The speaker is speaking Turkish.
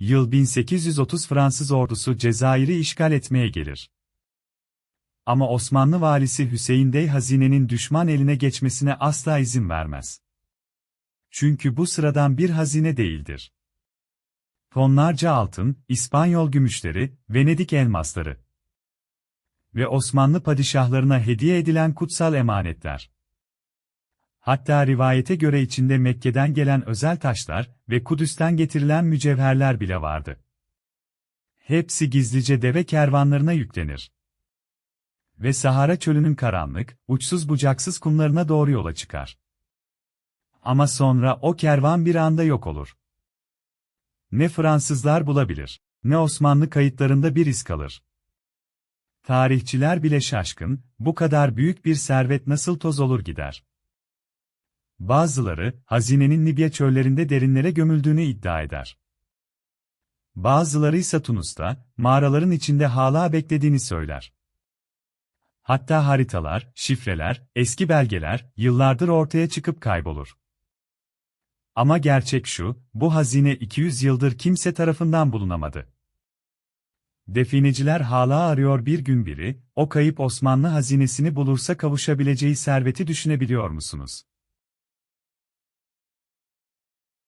Yıl 1830 Fransız ordusu Cezayir'i işgal etmeye gelir. Ama Osmanlı valisi Hüseyin Dey hazinenin düşman eline geçmesine asla izin vermez. Çünkü bu sıradan bir hazine değildir. Tonlarca altın, İspanyol gümüşleri, Venedik elmasları ve Osmanlı padişahlarına hediye edilen kutsal emanetler. Hatta rivayete göre içinde Mekke'den gelen özel taşlar ve Kudüs'ten getirilen mücevherler bile vardı. Hepsi gizlice deve kervanlarına yüklenir. Ve Sahara çölünün karanlık, uçsuz bucaksız kumlarına doğru yola çıkar. Ama sonra o kervan bir anda yok olur. Ne Fransızlar bulabilir, ne Osmanlı kayıtlarında bir iz kalır. Tarihçiler bile şaşkın, bu kadar büyük bir servet nasıl toz olur gider. Bazıları, hazinenin Libya çöllerinde derinlere gömüldüğünü iddia eder. Bazıları ise Tunus'ta, mağaraların içinde hala beklediğini söyler. Hatta haritalar, şifreler, eski belgeler, yıllardır ortaya çıkıp kaybolur. Ama gerçek şu, bu hazine 200 yıldır kimse tarafından bulunamadı. Defineciler hala arıyor bir gün biri, o kayıp Osmanlı hazinesini bulursa kavuşabileceği serveti düşünebiliyor musunuz?